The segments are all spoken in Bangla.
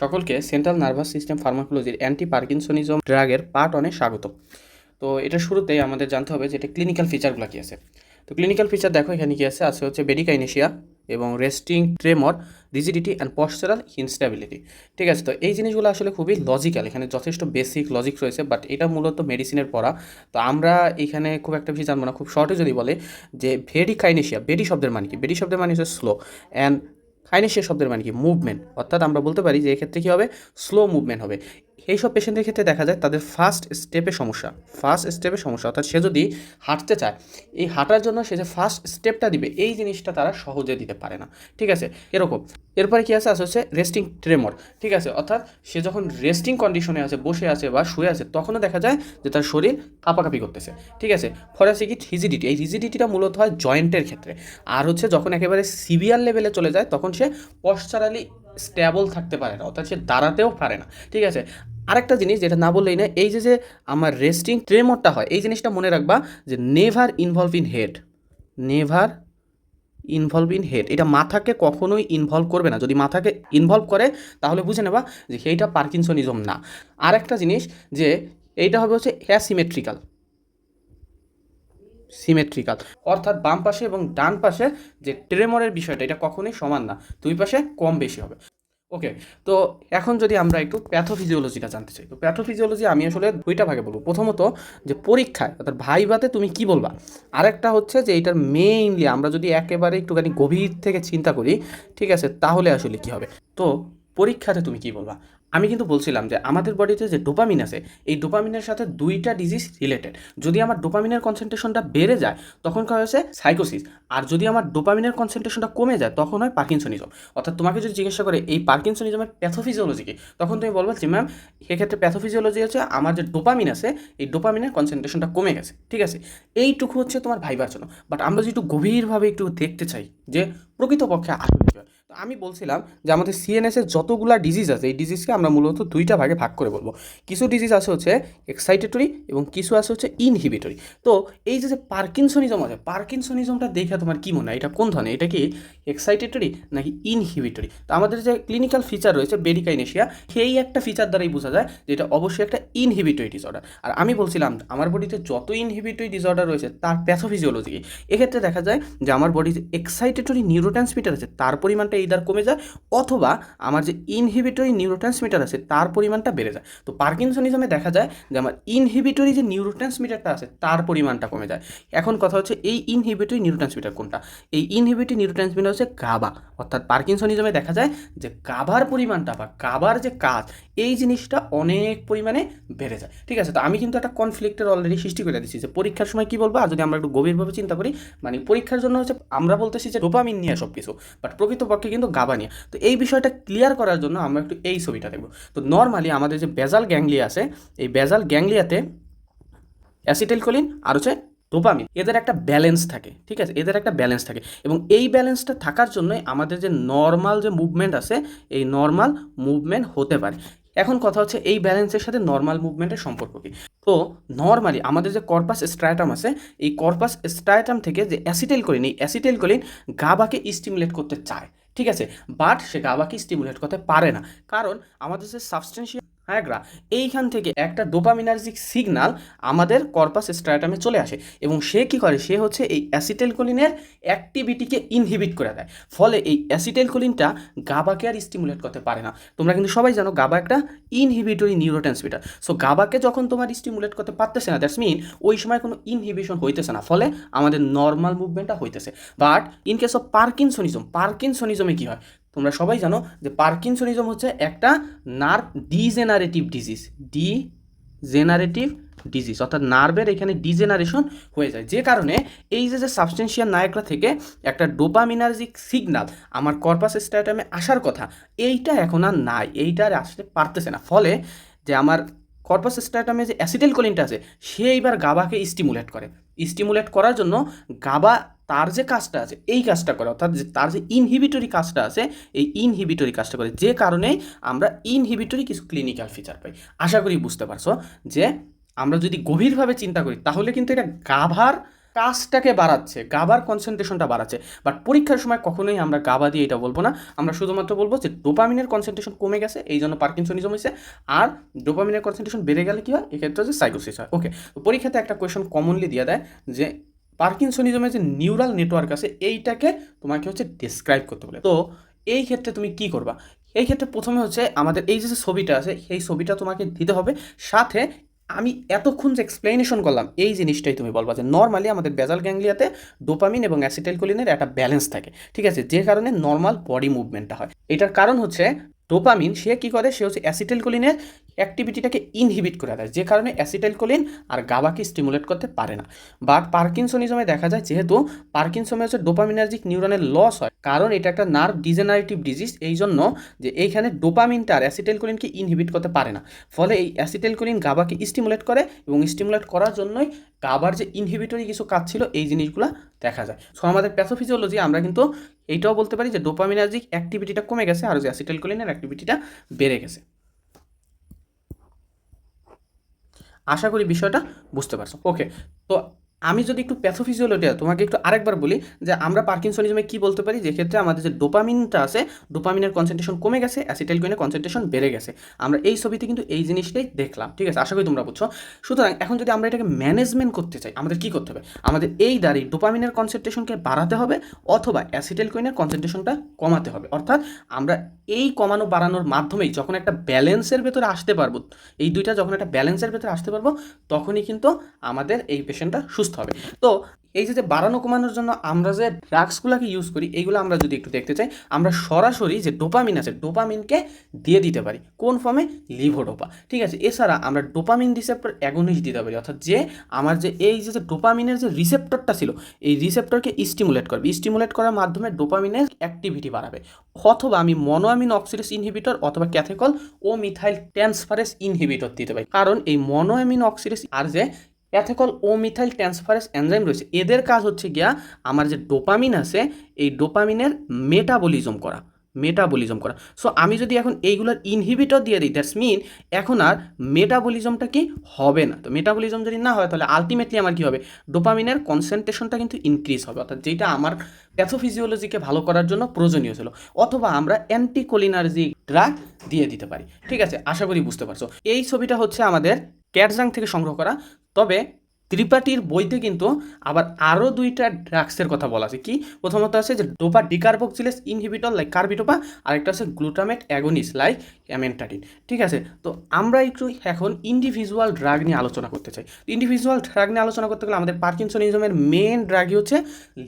সকলকে সেন্ট্রাল নার্ভাস সিস্টেম ফার্মাকোলজির অ্যান্টি পার্কিনসনিজম ড্রাগের পার্ট অনে স্বাগত তো এটা শুরুতেই আমাদের জানতে হবে যে এটা ক্লিনিক্যাল ফিচারগুলো কী আছে। তো ক্লিনিক্যাল ফিচার দেখো এখানে কী আছে আছে হচ্ছে বেডিকাইনেশিয়া এবং resting tremor rigidity and postural instability ঠিক আছে, তো এই জিনিসগুলো আসলে খুবই লজিক্যাল এখানে যথেষ্ট বেসিক লজিক রয়েছে বাট এটা মূলত মেডিসিনের পড়া। তো আমরা এখানে খুব একটা বেশি জানব না, খুব শর্টে যদি বলে যে ভেডিকাইনেশিয়া বেডি শব্দের মানে কি? বেডি শব্দের মানে হচ্ছে স্লো অ্যান্ড কাইনেশিয়া শব্দের মানে কি? মুভমেন্ট অর্থাৎ আমরা বলতে পারি যে এক্ষেত্রে কী হবে? স্লো মুভমেন্ট হবে। এই সব পেশেন্টের ক্ষেত্রে দেখা যায় তাদের ফার্স্ট স্টেপে সমস্যা। ফার্স্ট স্টেপে সমস্যা, অর্থাৎ সে যদি হাঁটতে চায়, এই হাঁটার জন্য সে যে ফার্স্ট স্টেপটা দিবে, এই জিনিসটা তারা সহজে দিতে পারে না। ঠিক আছে? এরকম। এরপরে কী আছে? আছে হচ্ছে রেস্টিং ট্রেমর ঠিক আছে? অর্থাৎ সে যখন রেস্টিং কন্ডিশনে আছে, বসে আছে বা শুয়ে আছে, তখনও দেখা যায় যে তার শরীর কাঁপাকাঁপি করতেছে। ঠিক আছে? ফর আছে কি? হিজিডিটি এই হিজিডিটিটা মূলত হয় জয়েন্টের ক্ষেত্রে। আর হচ্ছে যখন একেবারে সিভিয়ার লেভেলে চলে যায়, তখন সে পশ্চারালি স্ট্যাবল থাকতে পারে না, অর্থাৎ সে দাঁড়াতেও পারে না। ঠিক আছে? আরেকটা জিনিস যেটা না বললেই না এই যে যে আমার রেস্টিং ট্রেমরটা হয়, এই জিনিসটা মনে রাখবা যে never involve in head never involve in head এটা মাথাকে কখনোই ইনভলভ করবে না। যদি মাথাকে ইনভলভ করে, তাহলে বুঝে নেবা যে সেইটা পার্কিনসনিজম না। আরেকটা জিনিস যে, এইটা হবে হচ্ছে অ্যাসিমেট্রিক্যাল সিমেট্রিক্যাল অর্থাৎ বাম পাশে এবং ডান পাশে যে ট্রেমরের বিষয়টা, এটা কখনোই সমান না। দুই পাশে কম বেশি হবে। ওকে তো এখন যদি আমরা একটু প্যাথোফিজিওলজিটা জানতে চাই। তো প্যাথোফিজিওলজি আমি আসলে দুইটা ভাগে বলব। প্রথমত যে পরীক্ষায়, অর্থাৎ ভাইভাতে তুমি কি বলবা? আরেকটা হচ্ছে যে এটার মেইনলি আমরা যদি একেবারে একটুখানি গভীর থেকে চিন্তা করি, ঠিক আছে, তাহলে আসলে কি হবে? তো পরীক্ষাতে তুমি কি বলবা? আমি কিন্তু বলছিলাম যে আমাদের বডিতে যে ডোপামিন আছে, এই ডোপামিনের সাথে দুইটা ডিজিজ রিলেটেড যদি আমার ডোপামিনের কনসেন্ট্রেশনটা বেড়ে যায়, তখন কী হয়েছে? সাইকোসিস আর যদি আমার ডোপামিনের কনসেন্ট্রেশনটা কমে যায়, তখন হয় পার্কিনসনিজম অর্থাৎ তোমাকে যদি জিজ্ঞাসা করে, এই পার্কিনসনিজমের প্যাথোফিজিওলজি কি? তখন তুমি বলবে যে ম্যাম সেক্ষেত্রে প্যাথোফিজিওলজি হচ্ছে আমার যে ডোপামিন আছে, এই ডোপামিনের কনসেন্ট্রেশনটা কমে গেছে। ঠিক আছে? এইটুকু হচ্ছে তোমার ভাইবার জন্য। বাট আমরা যদি একটু গভীরভাবে একটু দেখতে চাই যে প্রকৃতপক্ষে আসলে তো আমি বলছিলাম যে আমাদের সিএনএসের যতগুলা ডিজিজ আছে, এই ডিজিজকে আমরা মূলত দুইটা ভাগে ভাগ করে বলব। কিছু ডিজিজ আছে হচ্ছে এক্সাইটেটরি এবং কিছু আছে হচ্ছে ইনহিবিটরি তো এই যে পার্কিনসনিজম আছে পার্কিনসনিজমটা দেখে তোমার কী মনে হয়? এটা কোন ধরনের? এটা কি এক্সাইটেটরি নাকি ইনহিবিটরি তো আমাদের যে ক্লিনিক্যাল ফিচার রয়েছে বেরিকাইনেশিয়া সেই একটা ফিচার দ্বারাই বোঝা যায় যে এটা অবশ্যই একটা ইনহিবিটরি ডিসঅর্ডার আর আমি বলছিলাম, আমার বডিতে যত ইনহিবিটরি ডিসঅর্ডার রয়েছে, তার প্যাথোফিজিওলজি এক্ষেত্রে দেখা যায় যে আমার বডিতে এক্সাইটেটরি নিউরোট্রান্সমিটার আছে, তার পরিমাণটা এইদার কমে যায় অথবা আমার যে ইনহিবিটরি নিউরোট্রান্সমিটার আছে, তার পরিমাণটা বেড়ে যায়। তো পার্কিনসনিজমে দেখা যায় যে আমার ইনহিবিটরি যে নিউরোট্রান্সমিটারটা আছে, তার পরিমাণটা কমে যায়। এখন কথা হচ্ছে এই ইনহিবিটরি নিউরোট্রান্সমিটার কোনটা? এই ইনহিবিটরি নিউরোট্রান্সমিটার হচ্ছে গাবা অর্থাৎ পার্কিনসনিজমে দেখা যায় যে গাবার পরিমাণটা বা গাবার যে কাজ, এই জিনিসটা অনেক পরিমাণে বেড়ে যায়। ঠিক আছে? তো আমি কিন্তু একটা কনফ্লিক্টের অলরেডি সৃষ্টি করে দিচ্ছি যে পরীক্ষার সময় কী বলব? আর যদি আমরা একটু গভীরভাবে চিন্তা করি মানে পরীক্ষার জন্য হচ্ছে, আমরা বলতেছি যে ডোপামিন নিয়ে সব কিছু বাট প্রকৃতপক্ষে কিন্তু গাবা নিয়ে। তো এই বিষয়টা ক্লিয়ার করার জন্য আমরা একটু এই ছবিটা দেখব। তো নর্মালি আমাদের যে বেজাল গ্যাংলিয়া আছে, এই বেজাল গ্যাংলিয়াতে অ্যাসিটাইলকোলিন আর হচ্ছে ডোপামিন এদের একটা ব্যালেন্স থাকে, ঠিক আছে? এদের একটা ব্যালেন্স থাকে। এবং এই ব্যালেন্সটা থাকার জন্যই আমাদের যে নর্মাল যে মুভমেন্ট আছে, এই নর্মাল মুভমেন্ট হতে পারে। এখন কথা হচ্ছে এই ব্যালেন্সের সাথে নর্মাল মুভমেন্টের সম্পর্ক কী? তো নর্মালি আমাদের যে কর্পাস স্ট্রায়াটাম আছে, এই কর্পাস স্ট্রায়াটাম থেকে যে অ্যাসিটাইল কলিন এই অ্যাসিটাইল কলিন গাবাকে স্টিমুলেট করতে চায়। ঠিক আছে? বাট সে গাবাকে স্টিমুলেট করতে পারে না। কারণ আমাদের যে সাবস্টেন্সিয়াল হায়াগ্রা। এইখান থেকে একটা ডোপামিনার্জিক সিগনাল আমাদের কর্পাস স্ট্রাটামে চলে আসে এবং সে কি করে? সে হচ্ছে এই অ্যাসিটেলকোলিনের অ্যাক্টিভিটিকে ইনহিবিট করে দেয়। ফলে এই অ্যাসিটেলকোলিনটা গাবাকে আর স্টিমুলেট করতে পারে না। তোমরা কিন্তু সবাই জানো গাবা একটা ইনহিবিটরি নিউরোট্রান্সমিটার। সো গাবাকে যখন তোমার স্টিমুলেট করতে পারতেছে না, দ্যাটস মিন ওই সময় কোনো ইনহিবিশন হইতেছে না। ফলে আমাদের নর্মাল মুভমেন্টটা হইতেছে। But in case of parkinsonism, পার্কিনসনিজমে কী হয়? তোমরা সবাই জানো যে পার্কিনসনিজম হচ্ছে একটা nerve degenerative disease degenerative disease, অর্থাৎ নার্ভের এখানে ডিজেনারেশন হয়ে যায়। যে কারণে এই যে যে সাবস্টেন্সিয়াল নায়করা থেকে একটা ডোপামিনার্জিক সিগনাল আমার কর্পাস স্ট্যাটামে আসার কথা, এইটা এখন আর নাই, এইটা আর আসতে পারতেছে না। ফলে যে আমার কর্পাস স্ট্যাটামে যে অ্যাসিডেল কলিনটা আছে, সে এইবার গাবাকে স্টিমুলেট করে। স্টিমুলেট করার জন্য গাবা তার যে কাজটা আছে, এই কাজটা করে, অর্থাৎ যে তার যে ইনহিবিটরি কাজটা আছে, এই ইনহিবিটরি কাজটা করে। যে কারণে আমরা ইনহিবিটরি কিছু ক্লিনিক্যাল ফিচার পাই। আশা করি বুঝতে পারছ যে আমরা যদি গভীরভাবে চিন্তা করি, তাহলে কিন্তু এটা গাভার কাজটাকে বাড়াচ্ছে গাবার কনসেন্ট্রেশনটা বাড়াচ্ছে। বাট পরীক্ষার সময় কখনোই আমরা গাবা দিয়ে এটা বলব না। আমরা শুধুমাত্র বলব যে ডোপামিনের কনসেন্ট্রেশন কমে গেছে, এই জন্য পার্কিনসনিজম হয়েছে। আর ডোপামিনের কনসেন্ট্রেশন বেড়ে গেলে কী হয়? এক্ষেত্রে হচ্ছে সাইকোসিস হয়। ওকে পরীক্ষাতে একটা কোয়েশন কমনলি দিয়ে দেয় যে পার্কিনসনিজমের যে নিউরাল নেটওয়ার্ক আছে, এইটাকে তোমাকে হচ্ছে ডিসক্রাইব করতে বলে। তো এই ক্ষেত্রে তুমি কি করবা? এই ক্ষেত্রে প্রথমে হচ্ছে আমাদের এই যে ছবিটা আছে, সেই ছবিটা তোমাকে দিতে হবে। সাথে আমি এতক্ষণ যে এক্সপ্লেনেশন করলাম, এই জিনিসটাই তুমি বলবা যে নর্মালি আমাদের বেজাল গ্যাংলিয়াতে ডোপামিন এবং অ্যাসিটাইলকোলিনের একটা ব্যালেন্স থাকে। ঠিক আছে? যে কারণে নর্মাল বডি মুভমেন্টটা হয়। এটার কারণ হচ্ছে ডোপামিন, সে কি করে? সে হচ্ছে অ্যাসিটাইলকোলিনের অ্যাক্টিভিটিটাকে ইনহিবিট করে দেয়। যে কারণে অ্যাসিটাইলকোলিন আর গাবাকে স্টিমুলেট করতে পারে না। বাট পার্কিনসনিজমে দেখা যায়, যেহেতু পার্কিনসমে হচ্ছে ডোপামিনার্জিক নিউরনের লস হয়, কারণ এটা একটা নার্ভ ডিজেনারেটিভ ডিজিজ এই জন্য যে এইখানে ডোপামিনটা আর অ্যাসিটাইলকোলিনকে ইনহিবিট করতে পারে না। ফলে এই অ্যাসিটাইলকোলিন গাবাকে স্টিমুলেট করে এবং স্টিমুলেট করার জন্যই গাবার যে ইনহিবিটরি কিছু কাজ ছিল, এই জিনিসগুলো দেখা যায়। সো আমাদের প্যাথোফিজিওলজি আমরা কিন্তু এইটাও বলতে পারি যে ডোপামিনার্জিক অ্যাক্টিভিটিটা কমে গেছে আর যে অ্যাসিটাইলকোলিনের অ্যাক্টিভিটিটা বেড়ে গেছে। আশা করি বিষয়টা বুঝতে পারছ। ওকে তো আমি যদি একটু প্যাথোফিজিওলজি তোমাকে একটু আরেকবার বলি যে আমরা পার্কিনসনিজমে কি বলতে পারি? যে ক্ষেত্রে আমাদের যে ডোপামিনটা আছে ডোপামিনের কনসেন্ট্রেশন কমে গেছে অ্যাসিটাইলকোলিনের কনসেন্ট্রেশন বেড়ে গেছে। আমরা এই ছবিতে কিন্তু এই জিনিসটাই দেখলাম, ঠিক আছে? আশা করি তোমরা বুঝছ। সুতরাং এখন যদি আমরা এটাকে ম্যানেজমেন্ট করতে চাই, আমাদের কি করতে হবে? আমাদের এই দাঁড়ি ডোপামিনের কনসেন্ট্রেশনকে বাড়াতে হবে অথবা অ্যাসিটাইলকোলিনের কনসেন্ট্রেশনটা কমাতে হবে। অর্থাৎ আমরা এই কমানো বাড়ানোর মাধ্যমেই যখন একটা ব্যালেন্সের ভেতরে আসতে পারব, এই দুইটা যখন একটা ব্যালেন্সের ভেতরে আসতে পারব, তখনই কিন্তু আমাদের এই পেশেন্টটা সুস্থ হবে। তো এই যে বাড়ানো কমানোর জন্য আমরা যে ড্রাগসগুলোকে ইউজ করি, এইগুলো আমরা যদি একটু দেখতে চাই, আমরা সরাসরি যে ডোপামিন আছে, ডোপামিনকে দিয়ে দিতে পারি। কোন ফর্মে লিভোডোপা। ঠিক আছে, এছাড়া আমরা ডোপামিন রিসেপ্টর অ্যাগোনিস্ট দিতে পারি। অর্থাৎ যে আমার যে এই যে ডোপামিনের যে রিসেপ্টরটা ছিল, এই রিসেপ্টরকে স্টিমুলেট করবে। স্টিমুলেট করার মাধ্যমে ডোপামিনের অ্যাক্টিভিটি বাড়াবে। অথবা আমি মনোয়ামিন অক্সিডেস ইনহিবিটর অথবা catechol O methyl transferase inhibitor দিতে পারি। কারণ এই মনোয়ামিন অক্সিডেস আর যে catechol O methyl transferase enzyme রয়েছে। এদের কাজ হচ্ছে গিয়া আমার যে ডোপামিন আছে, এই ডোপামিনের মেটাবলিজম করা মেটাবলিজম করা। সো আমি যদি এখন এইগুলোর ইনহিবিটর দিয়ে দিই দ্যাটস মিন এখন আর মেটাবলিজমটা কি হবে না। তো মেটাবলিজম যদি না হয়, তাহলে আলটিমেটলি আমার কি হবে? ডোপামিনের কনসেন্ট্রেশনটা কিন্তু ইনক্রিজ হবে। অর্থাৎ যেটা আমার প্যাথোফিজিওলজিকে ভালো করার জন্য প্রয়োজনীয় ছিল। অথবা আমরা অ্যান্টিকোলিনার্জি ড্রাগ দিয়ে দিতে পারি। ঠিক আছে? আশা করি বুঝতে পারছ। এই ছবিটা হচ্ছে আমাদের ক্যাটজাং থেকে সংগ্রহ করা। তবে ত্রিপাঠীর বইতে কিন্তু আবার আরও দুইটা ড্রাগসের কথা বলা আছে। কি? প্রথমত আছে যে dopa decarboxylase inhibitor like carbidopa আরেকটা আছে গ্লুটামেট অ্যাগোনিস লাইক অ্যামেন্টাটিন ঠিক আছে? তো আমরা একটু এখন ইন্ডিভিজুয়াল ড্রাগ নিয়ে আলোচনা করতে চাই। ইন্ডিভিজুয়াল ড্রাগ নিয়ে আলোচনা করতে গেলে আমাদের পার্কিনসনিজমের মেন ড্রাগই হচ্ছে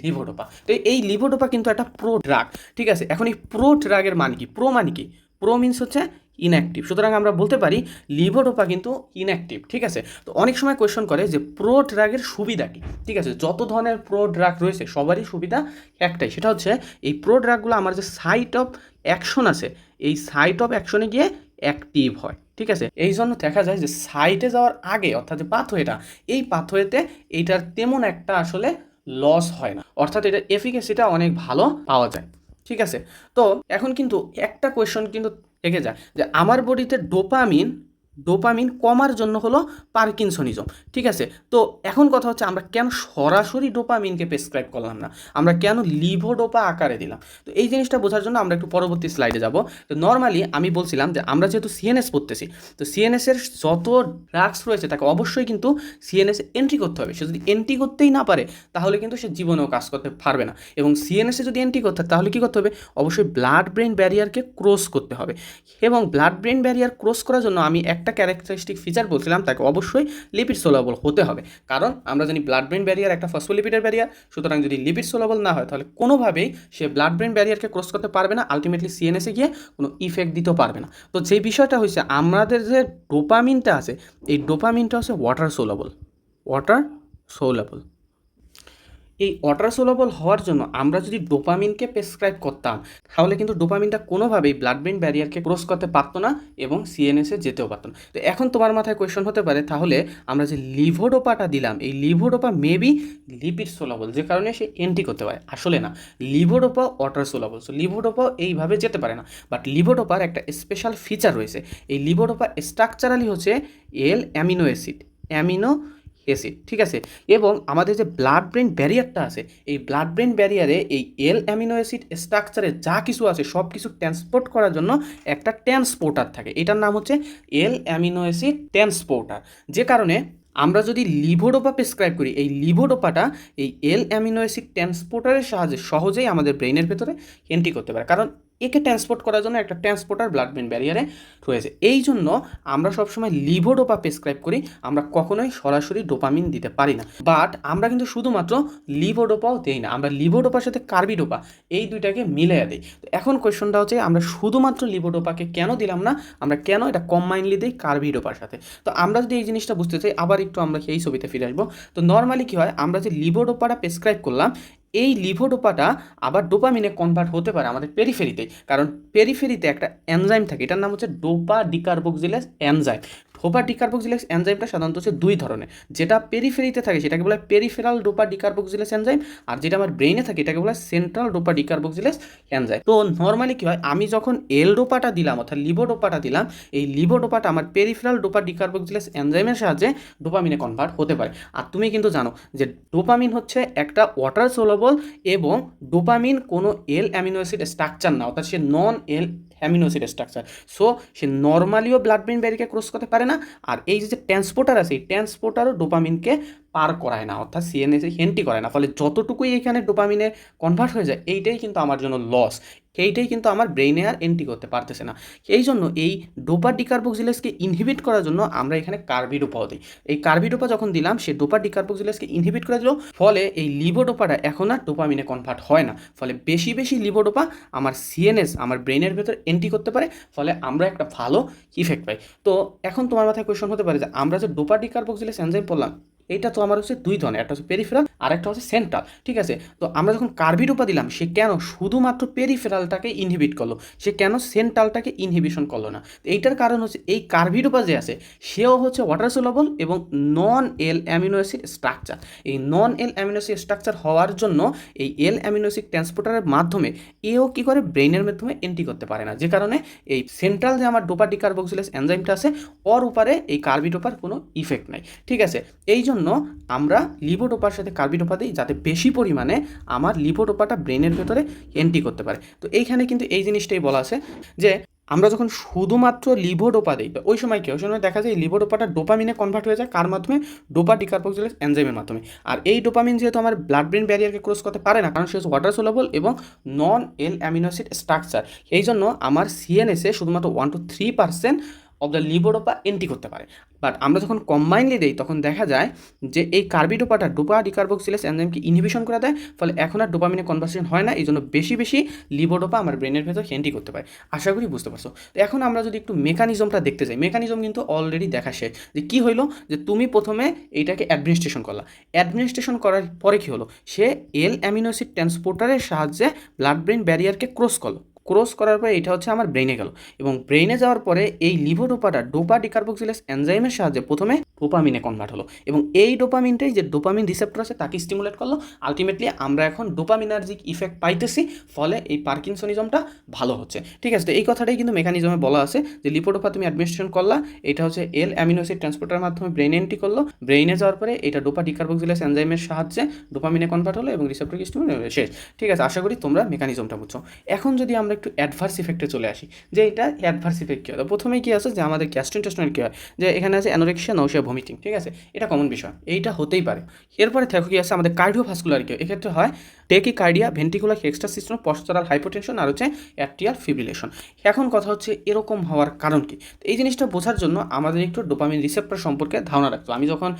লিভোডোপা তো এই লিভোডোপা কিন্তু একটা প্রো ড্রাগ ঠিক আছে? এখন এই প্রো ড্রাগের মানে কি? প্রো মানে কি? প্রো মিনস হচ্ছে ইনঅ্যাক্টিভ সুতরাং আমরা বলতে পারি লিভোডোপা কিন্তু ইনঅ্যাক্টিভ ঠিক আছে? তো অনেক সময় কোয়েশন করে যে প্রো ড্রাগের সুবিধা কী? ঠিক আছে, যত ধরনের প্রো ড্রাগ রয়েছে, সবারই সুবিধা একটাই, সেটা হচ্ছে, এই প্রো ড্রাগগুলো আমার যে সাইট অফ অ্যাকশন আছে, এই সাইট অফ অ্যাকশনে গিয়ে অ্যাক্টিভ হয়, ঠিক আছে? এই জন্য দেখা যায় যে সাইটে যাওয়ার আগে, অর্থাৎ যে পাথওয়েটা এই পাথওয়েতে এইটার তেমন একটা আসলে লস হয় না। অর্থাৎ এটার এফিকেসিটা অনেক ভালো পাওয়া যায়, ঠিক আছে? তো এখন কিন্তু একটা কোয়েশন কিন্তু থেকে যায় যে আমার বডিতে ডোপামিন ডোপামিন কমার জন্য হলো পার্কিনসনিজম, ঠিক আছে? তো এখন কথা হচ্ছে আমরা কেন সরাসরি ডোপামিনকে প্রেসক্রাইব করলাম না? আমরা কেন লিভোডোপা আকারে দিলাম? তো এই জিনিসটা বোঝার জন্য আমরা একটু পরবর্তী স্লাইডে যাব। তো নর্মালি আমি বলছিলাম যে আমরা যেহেতু সিএনএস পড়তেছি, তো সিএনএসের যত ড্রাগস রয়েছে তাকে অবশ্যই কিন্তু সিএনএস এন্ট্রি করতে হবে। সে যদি এন্ট্রি করতেই না পারে, তাহলে কিন্তু সে জীবনেও কাজ করতে পারবে না। এবং সিএনএসে যদি এন্ট্রি করতে হয় তাহলে কী করতে হবে? অবশ্যই ব্লাড ব্রেন ব্যারিয়ারকে ক্রস করতে হবে। এবং ব্লাড ব্রেন ব্যারিয়ার ক্রস করার জন্য আমি একটা ক্যারেক্টারিস্টিক ফিচার বলছিলাম, তাকে অবশ্যই লিপিড সোলাবল হতে হবে। কারণ আমরা জানি ব্লাড ব্রেন ব্যারিয়ার একটা ফসফোলিপিডের ব্যারিয়ার সুতরাং যদি লিপিড সোলাবল না হয়, তাহলে কোনোভাবেই সে ব্লাড ব্রেন ব্যারিয়ারকে ক্রস করতে পারবে না আলটিমেটলি সিএনএসে গিয়ে কোনো ইফেক্ট দিতেও পারবে না। তো যে বিষয়টা হচ্ছে আমাদের যে ডোপামিনটা আছে, এই ডোপামিনটা হচ্ছে ওয়াটার সোলাবল ওয়াটার সোলাবল এই ওয়াটার সোলাবল হওয়ার জন্য আমরা যদি ডোপামিনকে প্রেসক্রাইব করতাম, তাহলে কিন্তু ডোপামিনটা কোনোভাবেই ব্লাড ব্রেন ব্যারিয়ারকে ক্রস করতে পারতো না এবং সিএনএসে যেতেও পারতো না। তো এখন তোমার মাথায় কোয়েশন হতে পারে, তাহলে আমরা যে লিভোডোপাটা দিলাম, এই লিভোডোপা মেবি লিপিড সোলাবল যে কারণে সে এন্ট্রি করতে পারে। আসলে না, লিভোডোপা ওয়াটার সোলাবল সো লিভোডোপাও এইভাবে যেতে পারে না বাট লিভোডোপার একটা স্পেশাল ফিচার রয়েছে। এই লিভোডোপা স্ট্রাকচারালি হচ্ছে L amino acid amino acid ঠিক আছে? এবং আমাদের যে ব্লাড ব্রেন ব্যারিয়ারটা আছে, এই ব্লাড ব্রেন ব্যারিয়ারে এই এল অ্যামিনো অ্যাসিড স্ট্রাকচারে যা কিছু আছে, সব কিছু ট্রান্সপোর্ট করার জন্য একটা ট্রান্সপোর্টার থাকে। এটার নাম হচ্ছে এল অ্যামিনো অ্যাসিড ট্রান্সপোর্টার যে কারণে আমরা যদি লিভোডোপা প্রেসক্রাইব করি, এই লিভোডোপাটা এই এল অ্যামিনো অ্যাসিড ট্রান্সপোর্টারের সাহায্যে সহজেই আমাদের ব্রেনের ভেতরে এন্ট্রি করতে পারে। কারণ একে ট্রান্সপোর্ট করার জন্য একটা ট্রান্সপোর্টার ব্লাড ব্রেন ব্যারিয়ারে রয়েছে। এই জন্য আমরা সবসময় লিভোডোপা প্রেসক্রাইব করি, আমরা কখনোই সরাসরি ডোপামিন দিতে পারি না। বাট আমরা কিন্তু শুধুমাত্র লিভোডোপাও দেই না, আমরা লিভোডোপার সাথে কার্বিডোপা, এই দুইটাকে মিলিয়ে দিই। তো এখন কোয়েশনটা হচ্ছে, আমরা শুধুমাত্র লিভোডোপাকে কেন দিলাম না, আমরা কেন এটা কম্বাইনলি দিই কার্বিডোপার সাথে? তো আমরা যদি এই জিনিসটা বুঝতে চাই, আবার একটু আমরা এই ছবিতে ফিরে আসব। তো নর্মালি কী হয়, আমরা যে লিভোডোপাটা প্রেসক্রাইব করলাম এই লিভোডোপাটা আবার ডোপামিনে কনভার্ট হতে পারে আমাদের পেরিফেরিতে কারণ পেরিফেরিতে একটা এনজাইম থাকে, এটার নাম হচ্ছে dopa decarboxylase enzyme dopa decarboxylase এনজাইমটা সাধারণত হচ্ছে দুই ধরনের। যেটা পেরিফেরিতে থাকে, সেটাকে বলে পেরিফেরাল ডোপা ডিকার্বোক্সিলেস এনজাইম, আর যেটা আমার ব্রেইনে থাকে, এটাকে বলে সেন্ট্রাল ডোপা ডিকার্বোক্সিলেস এনজাইম। তো নর্মালি কী হয়, আমি যখন এল ডোপাটা দিলাম, অর্থাৎ লিভোডোপাটা দিলাম, এই লিভোডোপাটা আমার পেরিফেরাল ডোপা ডিকার্বোক্সিলেস এনজাইমের সাহায্যে ডোপামিনে কনভার্ট হতে পারে। আর তুমি কিন্তু জানো যে ডোপামিন হচ্ছে একটা ওয়াটার সোলাবল এবং ডোপামিন কোনো এল অ্যামিনো অ্যাসিড স্ট্রাকচার না, অর্থাৎ সে non L amino acid structure so সে নর্মালিও ব্লাড ব্রেন ব্যারিকে ক্রস করতে পারে না, আর এই যে ট্রান্সপোর্টার আছে, এই ট্রান্সপোর্টারও ডোপামিনকে পার করায় না, অর্থাৎ সিএনএসে হেন্টি করায় না। ফলে যতটুকুই এখানে ডোপামিনে কনভার্ট হয়ে যায়, এইটাই কিন্তু আমার জন্য লস এইটাই কিন্তু আমার ব্রেইনে আর এন্ট্রি করতে পারতেছে না। এই জন্য এই ডোপা ডিকার্বোক্সিলেসকে ইনহিবিট করার জন্য আমরা এখানে কার্বিডোপাও দিই। এই কার্বিডোপা যখন দিলাম, সে ডোপা ডিকার্বোক্সিলেসকে ইনহিবিট করে দিল ফলে এই লিভোডোপাটা এখন আর ডোপামিনে কনভার্ট হয় না। ফলে বেশি বেশি লিভোডোপা আমার সিএনএস আমার ব্রেনের ভেতর এন্ট্রি করতে পারে, ফলে আমরা একটা ভালো ইফেক্ট পাই। তো এখন তোমার মাথায় কোয়েশন হতে পারে যে, আমরা যে ডোপা ডিকার্বোক্সিলেস এনজাইম পড়লাম এইটা তো আমার হচ্ছে দুই ধরনের, একটা হচ্ছে পেরিফেরাল আর একটা হচ্ছে সেন্ট্রাল ঠিক আছে? তো আমরা যখন কার্বিডোপা দিলাম, সে কেন শুধুমাত্র পেরিফেরালটাকে ইনহিবিট করল? সে কেন সেন্ট্রালটাকে ইনহিবিশন করল না? এইটার কারণ হচ্ছে এই কার্বিডোপা যে আছে, সেও হচ্ছে ওয়াটার সোলাবল এবং non L amino acid structure এই non L amino acid structure হওয়ার জন্য এই এল অ্যামিনো অ্যাসিড ট্রান্সপোর্টারের মাধ্যমে এও কী করে ব্রেইনের মাধ্যমে এন্ট্রি করতে পারে না? যে কারণে এই সেন্ট্রাল যে আমার ডোপা ডিকার্বক্সিলেস এনজাইমটা আছে, ওর উপরে এই কার্বিডোপার কোনো ইফেক্ট নাই, ঠিক আছে? এই জন্য আমরা লিভোডোপার সাথে কার্বিডোপা দিই যাতে বেশি পরিমাণে আমার লিভোডোপাটা ব্রেনের ভেতরে এন্ট্রি করতে পারে। তো এইখানে কিন্তু এই জিনিসটাই বলা আছে যে আমরা যখন শুধুমাত্র লিভোডোপা দিই ওই সময় কি ওই সময় দেখা যায় লিভোডোপাটা ডোপামিনে কনভার্ট হয়ে যায় কার মাধ্যমে? ডোপা ডিকার্বোক্সিলেস এনজাইমের মাধ্যমে। আর এই ডোপামিন যেহেতু আমার ব্লাড ব্রেন ব্যারিয়ারকে ক্রস করতে পারে না, কারণ সে ওয়াটার সোলাবল এবং নন এল অ্যামিনোসিড স্ট্রাকচার এই জন্য আমার সিএনএসে শুধুমাত্র one two three percent of the levodopa entry করতে পারে। বাট আমরা যখন কম্বাইনলি দিই, তখন দেখা যায় যে এই কার্বিডোপাটা ডোপা ডিকার্বোক্সিলেস এনজাইমকে ইনহিবিশন করে দেয়, ফলে এখন আর ডোপামিনে কনভার্সেশন হয় না এই জন্য বেশি বেশি লিভোডোপা আমার ব্রেনের ভেতর এন্ট্রি করতে পারে। আশা করি বুঝতে পারছ। তো এখন আমরা যদি একটু মেকানিজমটা দেখতে যাই মেকানিজম কিন্তু অলরেডি দেখা শেষ। যে কী হইল? যে তুমি প্রথমে এইটাকে অ্যাডমিনিস্ট্রেশন করলা। অ্যাডমিনিস্ট্রেশন করার পরে কী হলো? সে এল অ্যামিনোসিড ট্রান্সপোর্টারের সাহায্যে ব্লাড ব্রেন ব্যারিয়ারকে ক্রস করল। ক্রস করার পরে এটা হচ্ছে আমার ব্রেনে গেল। এবং ব্রেনে যাওয়ার পরে এই লিভোডোপাটা ডোপা ডিকার্বোক্সিলেস এনজাইমের সাহায্যে প্রথমে ডোপামিনে কনভার্ট হলো। এবং এই ডোপামিনটাই যে ডোপামিন রিসেপ্টর আছে তাকে স্টিমুলেট করল। আলটিমেটলি আমরা এখন ডোপামিনার্জিক ইফেক্ট পাইতেছি, ফলে এই পার্কিনসনিজমটা ভালো হচ্ছে। ঠিক আছে, তো এই কথাটাই কিন্তু মেকানিজমে বলা আছে যে লিপোডোপা তুমি অ্যাডমিনিস্ট্রেশন করলা, এটা হচ্ছে এল অ্যামিনোসিড ট্রান্সপোর্টার মাধ্যমে ব্রেন এন্ট্রি করল। ব্রেইনে যাওয়ার পরে এটা ডোপা ডিকার্বোক্সিলেস এনজাইমের সাহায্যে ডোপামিনে কনভার্ট হলো এবং রিসেপ্টর স্টিমুলেট শেষ। ঠিক আছে, আশা করি তোমরা মেকানিজমটা বুঝছ। এখন যদি আমরা একটু অ্যাডভার্স ইফেক্টে চলে আসি। যে এটা অ্যাডভার্স ইফেক্ট কী হয়? প্রথমেই কী আছে? যে আমাদের গ্যাস্ট্রোইন্টেস্টাইনাল কী হয়? যে এখানে আছে অ্যানোরেক্সিয়া নৌসিয়া ভমিটিং ঠিক আছে? এটা কমন বিষয়। এইটা হতেই পারে। এরপরে দেখো কী আছে? আমাদের কার্ডিওভাস্কুলার কী হয়? এক্ষেত্রে হয় tachycardia ventricular extra system postural hypotension আর হচ্ছে অ্যাট্রিয়াল ফিব্রিলেশন এখন কথা হচ্ছে এরকম হওয়ার কারণ কি? এই জিনিসটা বোঝার জন্য আমাদের একটু ডোপামিন রিসেপ্টর সম্পর্কে ধারণা রাখতো আমি যখন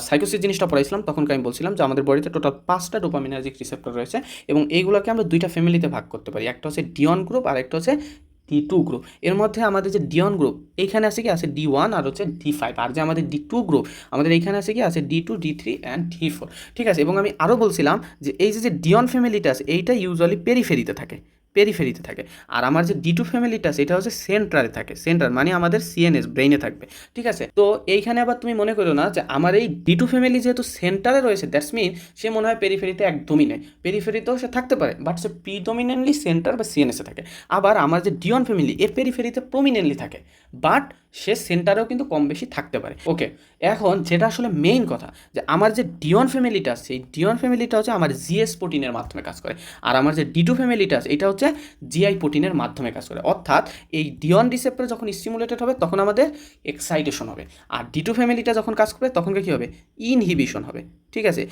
সাইকোসিস জিনিসটা পড়াইছিলাম তখন আমি বলছিলাম যে আমাদের বডিতে টোটাল পাঁচটা ডোপামিনার্জিক রিসেপ্টর রয়েছে এবং এইগুলোকে আমরা দুইটা ফ্যামিলিতে ভাগ করতে পারি। একটা হচ্ছে ডিওন গ্রুপ আর একটা হচ্ছে ডি টু গ্রুপ এর মধ্যে আমাদের যে ডিওন গ্রুপ এইখানে আছে কি? আছে ডি ওয়ান আর হচ্ছে ডি ফাইভ আর যে আমাদের ডি টু গ্রুপ আমাদের এইখানে আছে কি? আছে D two D three and D four ঠিক আছে? এবং আমি আরও বলছিলাম যে এই যে যে ডিওন ফ্যামিলিটা আছে, এইটা ইউজুয়ালি পেরিফেরিতে থাকে। পেরিফেরিতে থাকে। আর আমার যে ডি টু ফ্যামিলিটা এটা হচ্ছে সেন্ট্রালে থাকে। সেন্ট্রাল মানে আমাদের সিএনএস ব্রেইনে থাকবে। ঠিক আছে? তো এইখানে আবার তুমি মনে করো না যে আমার এই ডি টু ফ্যামিলি যেহেতু সেন্টারে রয়েছে দ্যাটস মিন সে মনে হয় পেরিফেরিতে একদমই নেই। পেরিফেরিতেও সে থাকতে পারে বাট সে প্রিডমিনেন্টলি সেন্টার বা সিএনএসে থাকে। আবার আমার যে ডিওন ফ্যামিলি এ পেরিফেরিতে প্রমিনেন্টলি থাকে বাট সে সেন্টারেও কিন্তু কম বেশি থাকতে পারে। ওকে এখন যেটা আসলে মেইন কথা, যে আমার যে ডিওন ফ্যামিলিটা আছে ডিওন ফ্যামিলিটা হচ্ছে আমার জিএস প্রোটিনের মাধ্যমে কাজ করে। আর আমার যে ডি টু ফ্যামিলিটা আছে, এটা হচ্ছে জিআই প্রোটিনের মাধ্যমে কাজ করে। অর্থাৎ এই ডিওন রিসেপ্টর যখন স্টিমুলেটেড হবে, তখন আমাদের এক্সাইটেশন হবে। আর ডিটু ফ্যামিলিটা যখন কাজ করবে তখন কী হবে? ইনহিবিশন হবে। ঠিক আছে?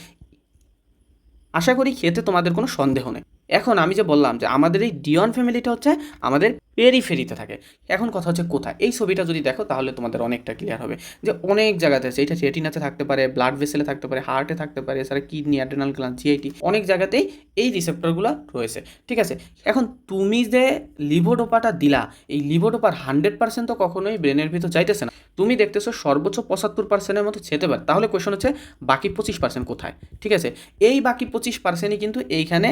আশা করি খেতে তোমাদের কোনো সন্দেহ নেই। এখন আমি যে বললাম যে আমাদের এই ডিওন ফ্যামিলিটা হচ্ছে আমাদের পেরিফেরিতে থাকে। এখন কথা হচ্ছে কোথায়? এই ছবিটা যদি দেখো তাহলে তোমাদের অনেকটা ক্লিয়ার হবে যে অনেক জায়গাতে আছে। এটা রেটিনাতে থাকতে পারে ব্লাড ভেসেলে থাকতে পারে হার্টে থাকতে পারে, এছাড়া কিডনি অ্যাড্রেনাল গ্ল্যান্ড জিআইটি অনেক জায়গাতেই এই রিসেপ্টরগুলো রয়েছে। ঠিক আছে? এখন তুমি যে লিভোডোপাটা দিলা, এই লিভোডোপার হান্ড্রেড পার্সেন্ট তো কখনোই ব্রেনের ভিতর যাইতেছে না। তুমি দেখতেছো সর্বোচ্চ পঁচাত্তর পার্সেন্টের মতো যেতে পারে। তাহলে কোয়েশন হচ্ছে, বাকি পঁচিশ পার্সেন্ট কোথায়? ঠিক আছে? এই বাকি পঁচিশ পার্সেন্টই কিন্তু এইখানে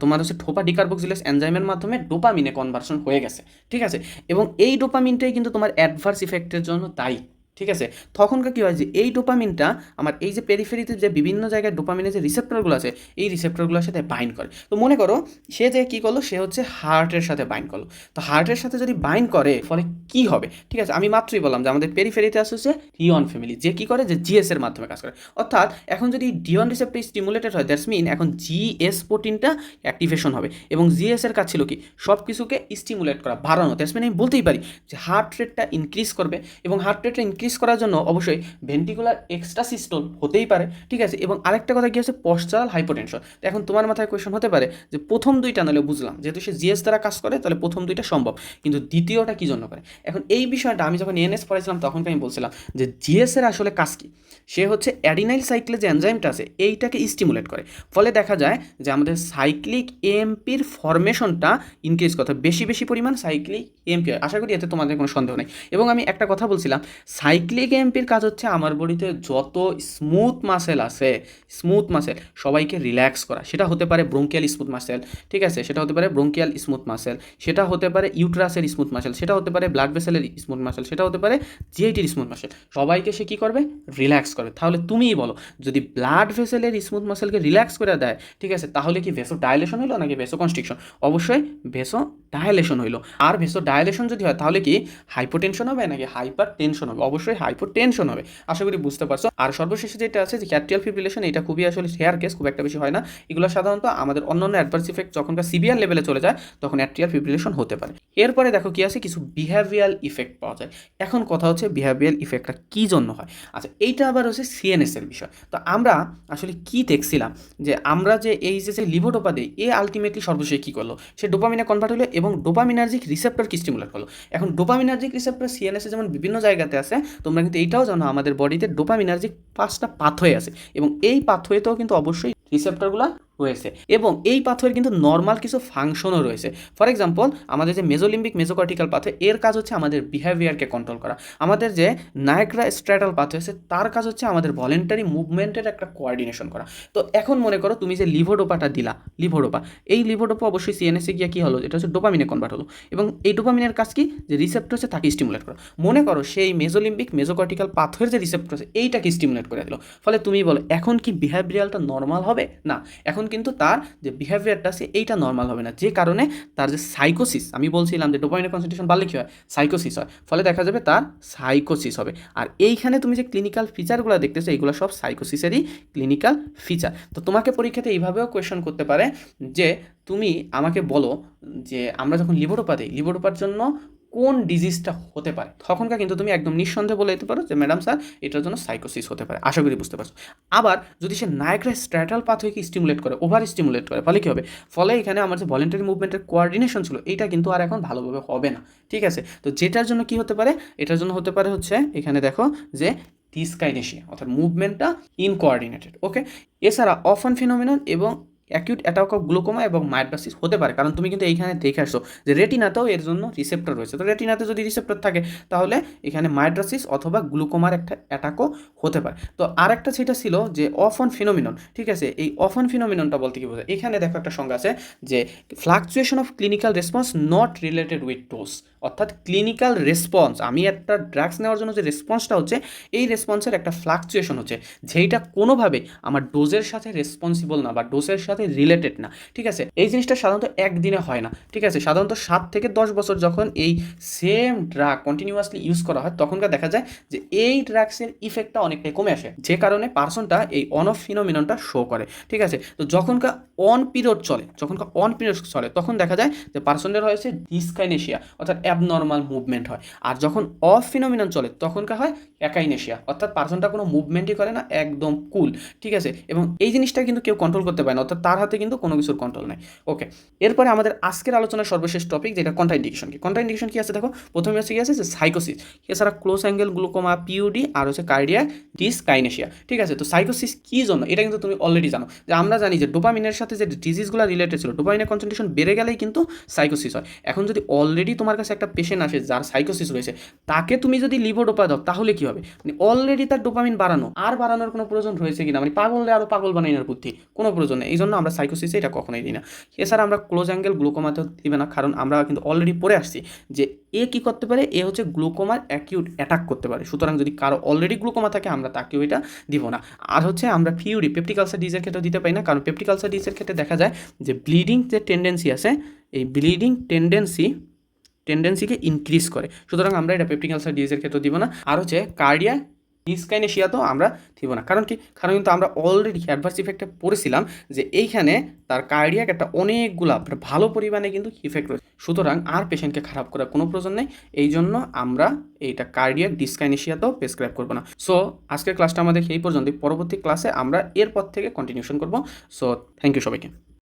তোমার হচ্ছে ঠোপা ডিকার্বক্সিলেস এনজাইমের মাধ্যমে ডোপামিনে কনভার্সন হয়ে গেছে। ঠিক আছে? এবং এই ডোপামিনটাই কিন্তু তোমার অ্যাডভার্স ইফেক্টের জন্য দায়ী। ঠিক আছে? তখনকার কী হয় যে, এই ডোপামিনটা আমার এই যে পেরিফেরিতে যে বিভিন্ন জায়গায় ডোপামিনের যে রিসেপ্টরগুলো আছে, এই রিসেপ্টরগুলোর সাথে বাইন্ড করে। তো মনে করো, সে যে কী করল, সে হচ্ছে হার্টের সাথে বাইন্ড করল। তো হার্টের সাথে যদি বাইন্ড করে, ফলে কি হবে? ঠিক আছে, আমি মাত্রই বললাম যে, আমাদের পেরিফেরিতে আসছে হচ্ছে ডিওন ফ্যামিলি যে কী করে? যে জিএস এর মাধ্যমে কাজ করে। অর্থাৎ, এখন যদি ডিওন রিসেপ্টর স্টিমুলেটেড হয় দ্যাটস মিন এখন জিএস প্রোটিনটা অ্যাক্টিভেশন হবে। এবং জিএস এর কাজ ছিল কি? সব কিছুকে স্টিমুলেট করা, বাড়ানো। দ্যাটস মিন আমি বলতেই পারি যে হার্ট রেটটা ইনক্রিজ করবে। এবং হার্ট রেটটা ইনক্রিজ করার জন্য অবশ্যই ভেন্টিকুলার এক্সট্রা সিস্টল হতেই পারে, ঠিক আছে? এবং আরেকটা কথা কি হচ্ছে পশ্চারাল হাইপোটেনশন এখন তোমার মাথায় কোয়েশন হতে পারে যে প্রথম দুইটা নাহলে বুঝলাম, যেহেতু সে জিএস দ্বারা কাজ করে, তাহলে প্রথম দুইটা সম্ভব। কিন্তু দ্বিতীয়টা কী জন্য করে? এখন এই বিষয়টা আমি যখন এনএস পড়েছিলাম তখন আমি বলছিলাম যে জিএস এর আসলে কাজ কি? সে হচ্ছে অ্যাডিনাইল সাইক্লে যে এনজাইমটা আছে, এইটাকে স্টিমুলেট করে। ফলে দেখা যায় যে আমাদের সাইক্লিক এমপির ফরমেশনটা ইনক্রিজ হয়। বেশি বেশি পরিমাণ সাইক্লিক এমপি আশা করি এতে তোমাদের কোনো সন্দেহ নেই। এবং আমি একটা কথা বলছিলাম সাইক্লিক এমপির কাজ হচ্ছে আমার বডিতে যত স্মুথ মাসেল আছে স্মুথ মাসেল সবাইকে রিল্যাক্স করা। সেটা হতে পারে ব্রোঙ্কিয়াল স্মুথ মাসেল ঠিক আছে? সেটা হতে পারে ব্রোঙ্কিয়াল স্মুথ মাসেল সেটা হতে পারে ইউট্রাসের স্মুথ মাসেল সেটা হতে পারে ব্লাড ভেসেলের স্মুথ মাসেল সেটা হতে পারে জিআইটির স্মুথ মাসেল সবাইকে সে কী করবে? রিল্যাক্স করবে তাহলে তুমিই বলো, যদি ব্লাড ভেসেলের স্মুথ মাসেলকে রিল্যাক্স করে দেয়, ঠিক আছে? তাহলে কি ভেসো ডাইলেশন হলো নাকি ভেসো কনস্ট্রিকশন অবশ্যই ভেসো ডায়ালেশন হইল। আর ভেসো ডায়ালেশন যদি হয়, তাহলে কি হাইপোটেনশন হবে নাকি হাইপার টেনশন হবে? অবশ্যই হাইপো টেনশন হবে। আশা করি বুঝতে পারছ। আর সর্বশেষে যেটা আছে যে ক্যাট্রিয়াল ফিব্রিলেশন এটা খুবই আসলে হেয়ার কেস খুব একটা বেশি হয় না। এগুলো সাধারণত আমাদের অন্যান্য অ্যাডভার্স ইফেক্ট যখনকার সিভিয়ার লেভেলে চলে যায়, তখন অ্যাট্রিয়াল ফিব্রিলেশন হতে পারে। এরপরে দেখো কি আছে, কিছু বিহেভিয়াল ইফেক্ট পাওয়া যায়। এখন কথা হচ্ছে বিহেভিয়াল ইফেক্টটা কী জন্য হয়? আচ্ছা এইটা আবার হচ্ছে সিএনএস এর বিষয়। তো আমরা আসলে কি দেখছিলাম? যে আমরা যে এই যে লিভোডোপা দিই এ আলটিমেটলি সর্বশেষ কী করল? সে ডোপামিনে কনভার্ট হলো এবং ডোপামিনার্জিক রিসেপ্টর কি স্টিমুলেট করল? এখন ডোপামিনার্জিক রিসেপ্টর সিএনএসে যেমন বিভিন্ন জায়গাতে আছে তোমরা কিন্তু এইটাও জানো, আমাদের বডিতে ডোপামিনার্জিক পাঁচটা পাথওয়ে আছে। এবং এই পাথওয়েতেও কিন্তু অবশ্যই রিসেপ্টরগুলো রয়েছে এবং এই পাথরের কিন্তু নর্মাল কিছু ফাংশনও রয়েছে। ফর এক্সাম্পল আমাদের যে মেজোলিম্বিক মেজোকর্টিক্যাল পাথর এর কাজ হচ্ছে আমাদের বিহেভিয়ারকে কন্ট্রোল করা। আমাদের যে নায়করা স্ট্র্যাটাল পাথওয়ে আছে, তার কাজ হচ্ছে আমাদের ভলেন্টারি মুভমেন্টের একটা কোয়ার্ডিনেশন করা। তো এখন মনে করো তুমি যে লিভোডোপাটা দিলা, লিভোডোপা, এই লিভোডোপা অবশ্যই সিএনএসে গিয়ে কী হলো? এটা হচ্ছে ডোপামিনে কনভার্ট হলো। এবং এই ডোপামিনের কাজ কি? যে রিসেপ্টর হচ্ছে তাকে স্টিমুলেট করা। মনে করো সেই মেজোলিম্বিক মেজোকর্টিক্যাল পাথরের যে রিসেপ্টর আছে, এইটাকে স্টিমুলেট করে দিল। ফলে তুমি বলো, এখন কি বিহেভিয়ারটা নর্মাল হবে? না, এখন কিন্তু তার যে বিহেভিয়ারটা আছে এইটা নর্মাল হবে না। যে কারণে তার যে সাইকোসিস আমি বলছিলাম যে ডোপামিনের কনসেন্ট্রেশন বাড়লে কী হয়? সাইকোসিস হয়। ফলে দেখা যাবে তার সাইকোসিস হবে। আর এইখানে তুমি যে ক্লিনিক্যাল ফিচারগুলো দেখতেছো এইগুলো সব সাইকোসিসেরই ক্লিনিক্যাল ফিচার তো তোমাকে পরীক্ষাতে এইভাবেও কোয়েশন করতে পারে যে, তুমি আমাকে বলো যে, আমরা যখন লিভোডোপা দিই লিভোডোপার জন্য কোন ডিজিজটা হতে পারে? তখনকার কিন্তু তুমি একদম নিঃসন্দেহে বলে দিতে পারো যে ম্যাডাম স্যার এটার জন্য সাইকোসিস হতে পারে। আশা করি বুঝতে পারছ। আবার যদি সে নায়করা স্ট্র্যাটাল পাথওয়েকে স্টিমুলেট করে ওভার স্টিমুলেট করে, ফলে কী হবে? ফলে এখানে আমার যে ভলেন্টারি মুভমেন্টের কোঅর্ডিনেশন ছিল এটা কিন্তু আর এখন ভালোভাবে হবে না। ঠিক আছে? তো যেটার জন্য কি হতে পারে? এটার জন্য হতে পারে হচ্ছে, এখানে দেখো যে ডিসকাইনেশিয়া অর্থাৎ মুভমেন্টটা ইনকোঅর্ডিনেটেড ওকে এছাড়া অফান ফিনোমিনন এবং অ্যাকিউট অ্যাটাক অফ গ্লুকোমা এবং মাইড্রাসিস হতে পারে। কারণ তুমি কিন্তু এইখানে দেখে আসছো যে রেটিনাতেও এর জন্য রিসেপ্টর রয়েছে। তো রেটিনাতে যদি রিসেপ্টর থাকে, তাহলে এখানে মাইড্রাসিস অথবা গ্লুকোমার একটা অ্যাটাকও হতে পারে। তো আরেকটা সেটা ছিল যে অফ অন ফিনোমিনন ঠিক আছে? এই অফ অন ফিনোমিননটা বলতে কি বোঝায়? এখানে দেখো একটা সংজ্ঞা আছে যে fluctuation of clinical response not related with dose অর্থাৎ ক্লিনিক্যাল রেসপন্স আমি একটা ড্রাগস নেওয়ার জন্য যে রেসপন্সটা হচ্ছে, এই রেসপন্সের একটা ফ্লাকচুয়েশন হচ্ছে। যেইটা কোনোভাবে আমার ডোজের সাথে রেসপন্সিবল না বা ডোজের সাথে রিলেটেড না, ঠিক আছে? এই জিনিসটা সাধারণত একদিনে হয় না, ঠিক আছে? সাধারণত সাত থেকে দশ বছর যখন এই সেম ড্রাগ কন্টিনিউয়াসলি ইউজ করা হয়, তখনকার দেখা যায় যে এই ড্রাগসের ইফেক্টটা অনেকটাই কমে আসে। যে কারণে পার্সনটা এই অন অফ শো করে, ঠিক আছে? তো যখনকার অন পিরিয়ড চলে, যখনকার অন পিরিয়ড চলে, তখন দেখা যায় যে পার্সনের হয়েছে ডিসকাইনেশিয়া অর্থাৎ অ্যাবনর্মাল মুভমেন্ট হয়। আর যখন অফ ফিনোমিনন চলে, তখনকার হয় একাইনেশিয়া অর্থাৎ পার্সনটা কোনো মুভমেন্টই করে না, একদম কুল ঠিক আছে? এবং এই জিনিসটা কিন্তু কেউ কন্ট্রোল করতে পারে না, অর্থাৎ তার হাতে কিন্তু কোনো কিছুর কন্ট্রোল নাই। ওকে এরপরে আমাদের আজকের আলোচনার সর্বশেষ টপিক যেটা কন্ট্রাইন্ডিকেশন কি। কন্ট্রাইন্ডিকেশন কি আছে দেখো? প্রথমে হচ্ছে কি আছে যে সাইকোসিস এছাড়া ক্লোজ অ্যাঙ্গেল গ্লুকোমা পিউডি আর হচ্ছে কার্ডিয়া ডিসকাইনেশিয়া ঠিক আছে? তো সাইকোসিস কী জন্য? এটা কিন্তু তুমি অলরেডি জানো। যে আমরা জানি যে ডোপামিনের সাথে যে ডিজিজগুলো রিলেটেড ছিল ডোপামিনের কনসেন্ট্রেশন বেড়ে গেলেই কিন্তু সাইকোসিস হয়। এখন যদি অলরেডি তোমার কাছে একটা পেশেন্ট আসে যার সাইকোসিস রয়েছে, তাকে তুমি যদি লিভোডোপা দাও, তাহলে কি হবে? মানে অলরেডি তার ডোপামিন বাড়ানো। আর বাড়ানোর কোনো প্রয়োজন রয়েছে কিনা? মানে পাগলে আরও পাগল বানানোর বুদ্ধি। কোনো প্রয়োজন নেই। এই জন্য আমরা সাইকোসিসে এটা কখনোই দিই না। এছাড়া আমরা ক্লোজ অ্যাঙ্গেল গ্লুকোমাতেও দিবে না, কারণ আমরা কিন্তু অলরেডি পড়ে আসছি যে এ কী করতে পারে? এ হচ্ছে গ্লুকোমার অ্যাকিউট অ্যাটাক করতে পারে। সুতরাং যদি কারও অলরেডি গ্লুকোমা থাকে, আমরা তাকেও এটা দিব না। আর হচ্ছে আমরা ফিউরি পেপটিকালসার ডিজের ক্ষেত্রে দিতে পারি না, কারণ পেপটিকালসার ডিজের ক্ষেত্রে দেখা যায় যে ব্লিডিং যে টেন্ডেন্সি আছে, এই ব্লিডিং টেন্ডেন্সি টেন্ডেন্সিকে ইনক্রিজ করে। সুতরাং আমরা এটা পেপটিকালসার ডিজের ক্ষেত্রে দিব না। আর হচ্ছে কার্ডিয়া ডিসকাইনেশিয়াতেও আমরা থিব না। কারণ কি? কারণ কিন্তু আমরা অলরেডি অ্যাডভার্স ইফেক্টে পড়েছিলাম যে এইখানে তার কার্ডিয়াক একটা অনেকগুলা ভালো পরিমাণে কিন্তু ইফেক্ট রয়েছে। সুতরাং আর পেশেন্টকে খারাপ করার কোনো প্রয়োজন নেই। এই জন্য আমরা এইটা কার্ডিয়াক ডিসকাইনেশিয়াতেও প্রেসক্রাইব করব না। সো আজকের ক্লাসটা আমাদের এই পর্যন্ত পরবর্তী ক্লাসে আমরা এরপর থেকে কন্টিনিউশন করব। সো থ্যাংক ইউ সবাইকে।